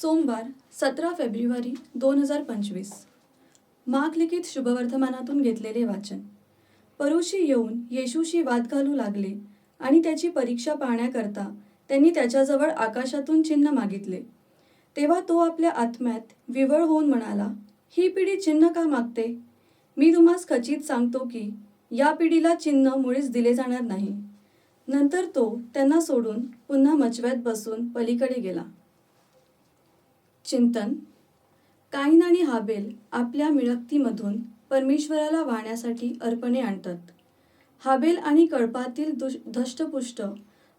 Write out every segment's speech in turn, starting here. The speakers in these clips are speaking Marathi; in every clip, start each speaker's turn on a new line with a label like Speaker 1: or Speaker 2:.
Speaker 1: सोमवार सतरा फेब्रुवारी दोन हजार पंचवीस. मागलिखित शुभवर्धमानातून घेतलेले वाचन. परोशी येऊन येशूशी वाद घालू लागले आणि त्याची परीक्षा पाहण्याकरता त्यांनी त्याच्याजवळ आकाशातून चिन्ह मागितले. तेव्हा तो आपल्या आत्म्यात विवळ होऊन म्हणाला ही पिढी चिन्ह का मागते? मी तुम्हास खचित सांगतो की या पिढीला चिन्ह मुळीच दिले जाणार नाही. नंतर तो त्यांना सोडून पुन्हा मचव्यात बसून पलीकडे गेला. चिंतन. काईन आणि हाबेल आपल्या मिळकतीमधून परमेश्वराला वाहण्यासाठी अर्पणे आणतात. हाबेल आणि कळपातील दुष धष्टपुष्ट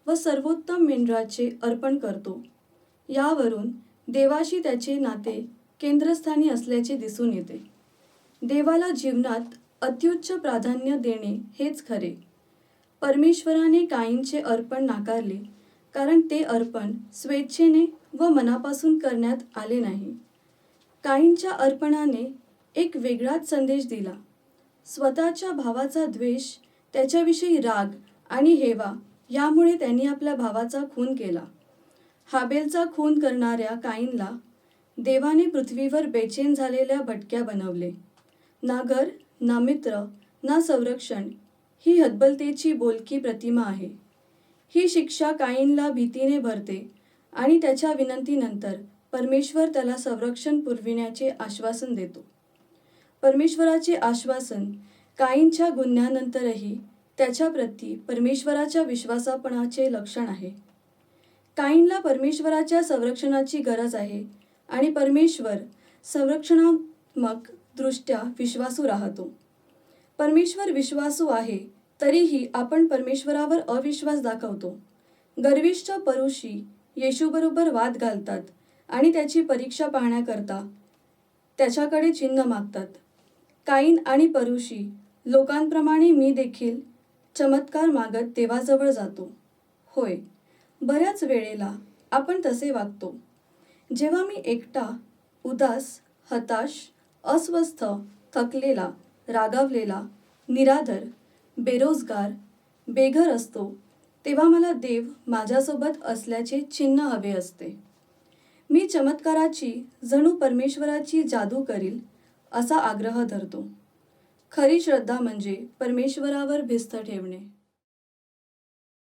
Speaker 1: व सर्वोत्तम मेंढराचे अर्पण करतो. यावरून देवाशी त्याचे नाते केंद्रस्थानी असल्याचे दिसून येते. देवाला जीवनात अत्युच्च प्राधान्य देणे हेच खरे. परमेश्वराने काहींचे अर्पण नाकारले कारण ते अर्पण स्वेच्छेने व मनापासून करण्यात आले नाही. काहींच्या अर्पणाने एक वेगळाच संदेश दिला. स्वतःच्या भावाचा द्वेष त्याच्याविषयी राग आणि हेवा यामुळे त्यांनी आपल्या भावाचा खून केला. हाबेलचा खून करणाऱ्या काईनला देवाने पृथ्वीवर बेचैन झालेल्या भटक्या बनवले. ना घर ना मित्र ना संरक्षण ही हतबलतेची बोलकी प्रतिमा आहे. ही शिक्षा काईनला भीतीने भरते आणि त्याच्या विनंतीनंतर परमेश्वर त्याला संरक्षण पुरविण्याचे आश्वासन देतो. परमेश्वराचे आश्वासन काईंच्या गुन्ह्यानंतरही त्याच्याप्रती परमेश्वराच्या विश्वासापणाचे लक्षण आहे. काईनला परमेश्वराच्या संरक्षणाची गरज आहे आणि परमेश्वर संरक्षणात्मक दृष्ट्या विश्वासू राहतो. परमेश्वर विश्वासू आहे तरीही आपण परमेश्वरावर अविश्वास दाखवतो. गर्विष्ठ परुषी येशूबरोबर वाद घालतात आणि त्याची परीक्षा पाहण्याकरता त्याच्याकडे चिन्ह मागतात. काईन आणि परुषी लोकांप्रमाणे मी देखील चमत्कार मागत देवाजवळ जातो. होय बऱ्याच वेळेला आपण तसे वागतो. जेव्हा मी एकटा उदास हताश अस्वस्थ थकलेला रागावलेला निराधर बेरोजगार बेघर असतो तेव्हा मला देव माझ्यासोबत असल्याचे चिन्ह हवे असते. मी चमत्काराची जणू परमेश्वराची जादू करील असा आग्रह धरतो. खरी श्रद्धा म्हणजे परमेश्वरावर भिस्त ठेवणे.